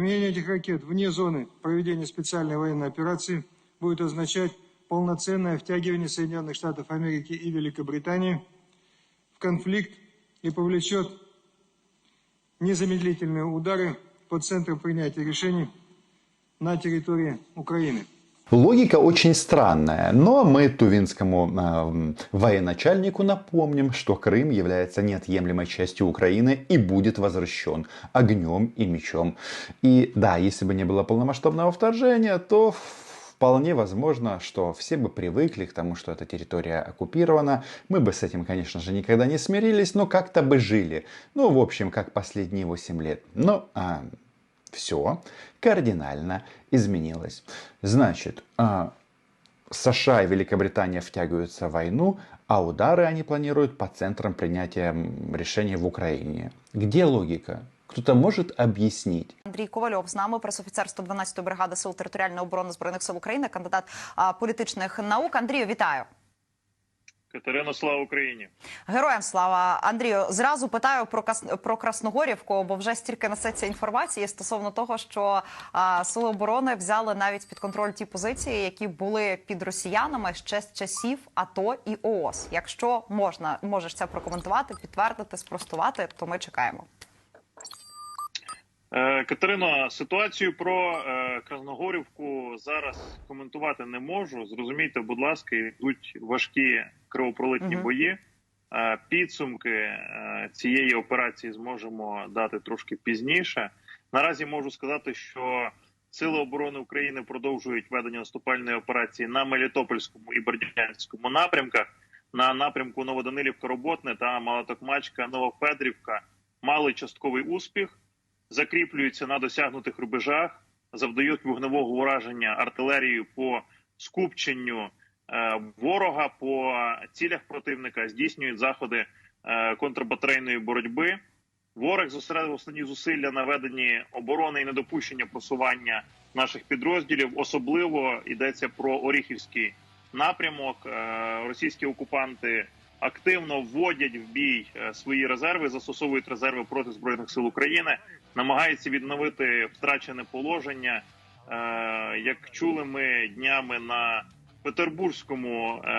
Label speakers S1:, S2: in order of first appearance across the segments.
S1: Применение этих ракет вне зоны проведения специальной военной операции будет означать полноценное втягивание Соединенных Штатов Америки и Великобритании в конфликт и повлечет незамедлительные удары по центрам принятия решений на территории Украины.
S2: Логика очень странная, но мы тувинскому э, военачальнику напомним, что Крым является неотъемлемой частью Украины и будет возвращен огнем и мечом. И да, если бы не было полномасштабного вторжения, то вполне возможно, что все бы привыкли к тому, что эта территория оккупирована. Мы бы с этим, конечно же, никогда не смирились, но как-то бы жили. Ну, в общем, как последние 8 лет. Но а, все кардинально изменилось. Значит, а, США и Великобритания втягиваются в войну, а удары они планируют по центрам принятия решений в Украине. Где логика? Кто-то может объяснить?
S3: Андрій Ковальов з нами, пресофіцер 112-ї бригади сил територіальної оборони збройних сил України, кандидат а, політичних наук. Андрію, вітаю.
S4: Катерина, слава Україні!
S3: Героям слава Андрію. Зразу питаю про Кас- про Красногорівку, бо вже стільки несеться інформації стосовно того, що а, сили оборони взяли навіть під контроль ті позиції, які були під росіянами ще з часів АТО і ООС. Якщо можна, можеш це прокоментувати, підтвердити, спростувати, то ми чекаємо.
S4: Е, Катерино, ситуацію про е, Красногорівку зараз коментувати не можу. Зрозумійте, будь ласка, йдуть важкі кровопролитні
S3: Мгм.
S4: бої. Підсумки е, цієї операції зможемо дати трошки пізніше. Наразі можу сказати, що Сили оборони України продовжують ведення наступальної операції на Мелітопольському і Бердянському напрямках. На напрямку Новоданилівка, Роботне та Малотокмачка, Новофедрівка мали частковий успіх, закріплюються на досягнутих рубежах, завдають вогневого ураження артилерією по скупченню ворога по цілях противника, здійснюють заходи е, контрбатарейної боротьби. Ворог зосередив основні зусилля на веденні оборони і недопущення просування наших підрозділів. Особливо йдеться про Оріхівський напрямок. Е, Російські окупанти активно вводять в бій е, свої резерви, застосовують резерви проти збройних сил України, намагаються відновити втрачене положення. Е, Як чули ми днями на Петербурзькому е,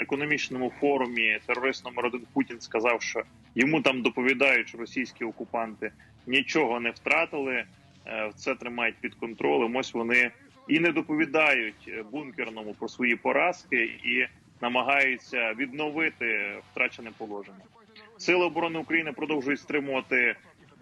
S4: економічному форумі, терорист номер один Путін сказав, що йому там доповідають, що російські окупанти нічого не втратили, е, це тримають під контролем. Ось вони і не доповідають бункерному про свої поразки і намагаються відновити втрачене положення. Сили оборони України продовжують стримувати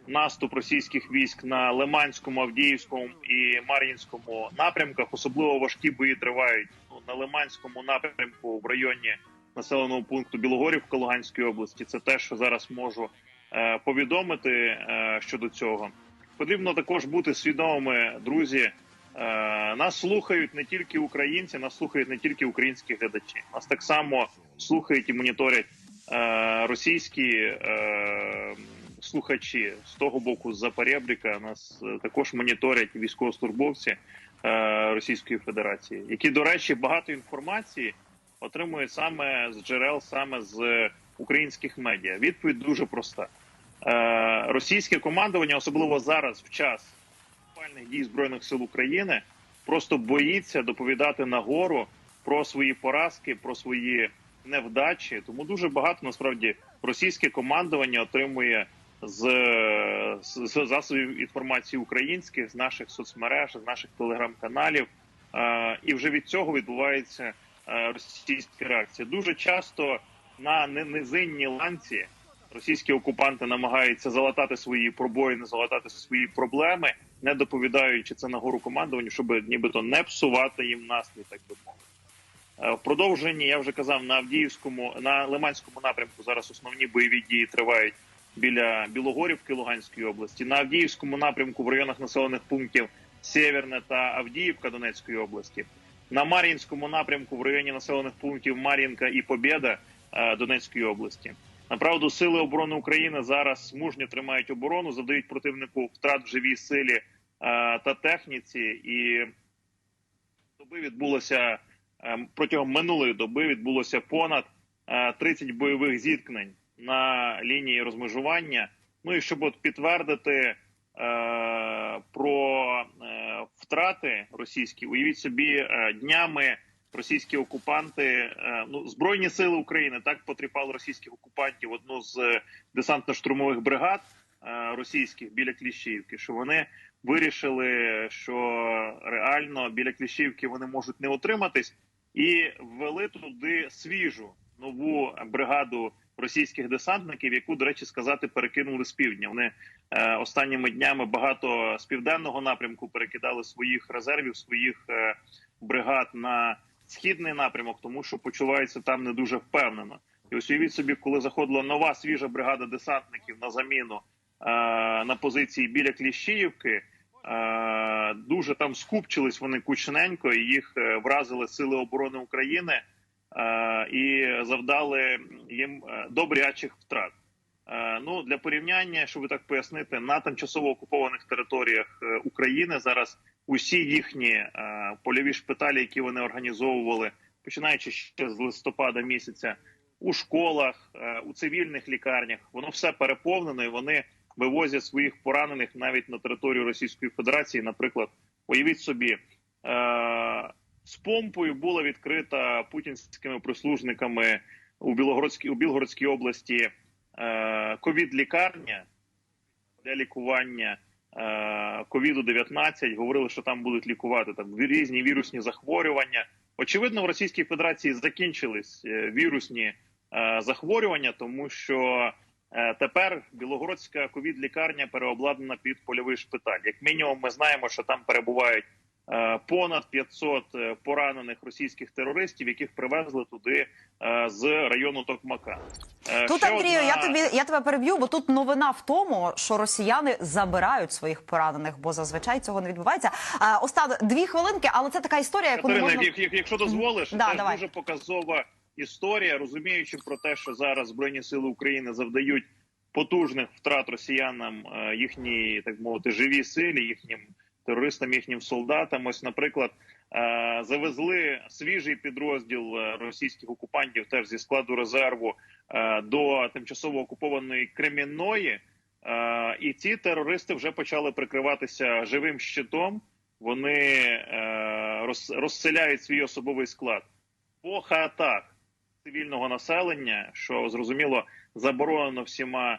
S4: наступ російських військ на Лиманському, Авдіївському і Мар'їнському напрямках. Особливо важкі бої тривають на Лиманському напрямку в районі населеного пункту Білогорівка Луганської області. Це те, що зараз можу е, повідомити е, щодо цього. Потрібно також бути свідомими, друзі. Е, нас слухають не тільки українці, нас слухають не тільки українські глядачі. Нас так само слухають і моніторять російські слухачі з того боку з Запорєбріка. Нас також моніторять військовослужбовці Російської Федерації, які, до речі, багато інформації отримують саме з джерел, саме з українських медіа. Відповідь дуже проста. Е, Російське командування, особливо зараз, в час наступальних дій збройних сил України, просто боїться доповідати нагору про свої поразки, про свої невдачі. Тому дуже багато насправді російське командування отримує з, з, засобів інформації українських, з наших соцмереж, з наших телеграм-каналів. Е, і вже від цього відбувається е, російська реакція. Дуже часто на ни- низинній ланці російські окупанти намагаються залатати свої пробоїни, залатати свої проблеми, не доповідаючи це нагору командуванню, щоб нібито не псувати їм настрій, так би мовити. Е, В продовженні я вже казав на Авдіївському, на Лиманському напрямку зараз основні бойові дії тривають біля Білогорівки Луганської області. На Авдіївському напрямку в районах населених пунктів Сєверне та Авдіївка Донецької області. На Мар'їнському напрямку в районі населених пунктів Мар'їнка і Побєда е, Донецької області. Направду, сили оборони України зараз мужньо тримають оборону, завдають противнику втрат в живій силі е, та техніці. І доби відбулося е, протягом минулої доби відбулося понад е, 30 бойових зіткнень на лінії розмежування. Ну і щоб от підтвердити е, про е, втрати російські. Уявіть собі, е, днями російські окупанти, е, ну збройні сили України так потріпали російських окупантів одну з е, десантно-штурмових бригад е, російських біля Кліщівки, що вони вирішили, що реально біля Кліщівки вони можуть не утриматись, і ввели туди свіжу нову бригаду російських десантників, яку, до речі, сказати, перекинули з півдня. Вони е, останніми днями багато з південного напрямку перекидали своїх резервів, своїх е, бригад на східний напрямок, тому що почуваються там не дуже впевнено. І ось уявіть собі, коли заходила нова свіжа бригада десантників на заміну е, на позиції біля Кліщіївки. Е, дуже там скупчились вони кучненько, і їх е, вразили сили оборони України і завдали їм е, добрячих втрат. Е, Ну для порівняння, щоб так пояснити, на тимчасово окупованих територіях е, України зараз усі їхні польові шпиталі, які вони організовували, починаючи ще з листопада місяця, у школах, у цивільних лікарнях, воно все переповнено, і вони вивозять своїх поранених навіть на територію Російської Федерації. Наприклад, уявіть собі, з помпою була відкрита путінськими прислужниками у Білогородській у Білгородській області е, ковід-лікарня для лікування ковіду 19 Говорили, що там будуть лікувати там різні вірусні захворювання. Очевидно, в Російській Федерації закінчились е, вірусні е, захворювання, тому що е, тепер Білогородська ковід-лікарня переобладнана під польовий шпиталь. Як мінімум, ми знаємо, що там перебувають е, понад 500 е, поранених російських терористів, яких привезли туди е, з району Токмака. Е,
S3: Тут
S4: ще
S3: Андрію,
S4: одна-
S3: я тобі я тебе переб'ю, бо тут новина в тому, що росіяни забирають своїх поранених, бо зазвичай цього не відбувається. А, дві хвилинки, але це така історія, яку не можна...
S4: як- як- якщо дозволиш,
S3: Да,
S4: це
S3: давай.
S4: дуже показова історія, розуміючи про те, що зараз збройні сили України завдають потужних втрат росіянам е, їхній, так мовити, живій силі, їхнім терористам, їхнім солдатам. Ось, наприклад, е, завезли свіжий підрозділ е, російських окупантів, теж зі складу резерву е, до тимчасово окупованої Кремінної. І ці терористи вже почали прикриватися живим щитом. Вони роз, розселяють свій особовий склад по хатах цивільного населення, що зрозуміло заборонено всіма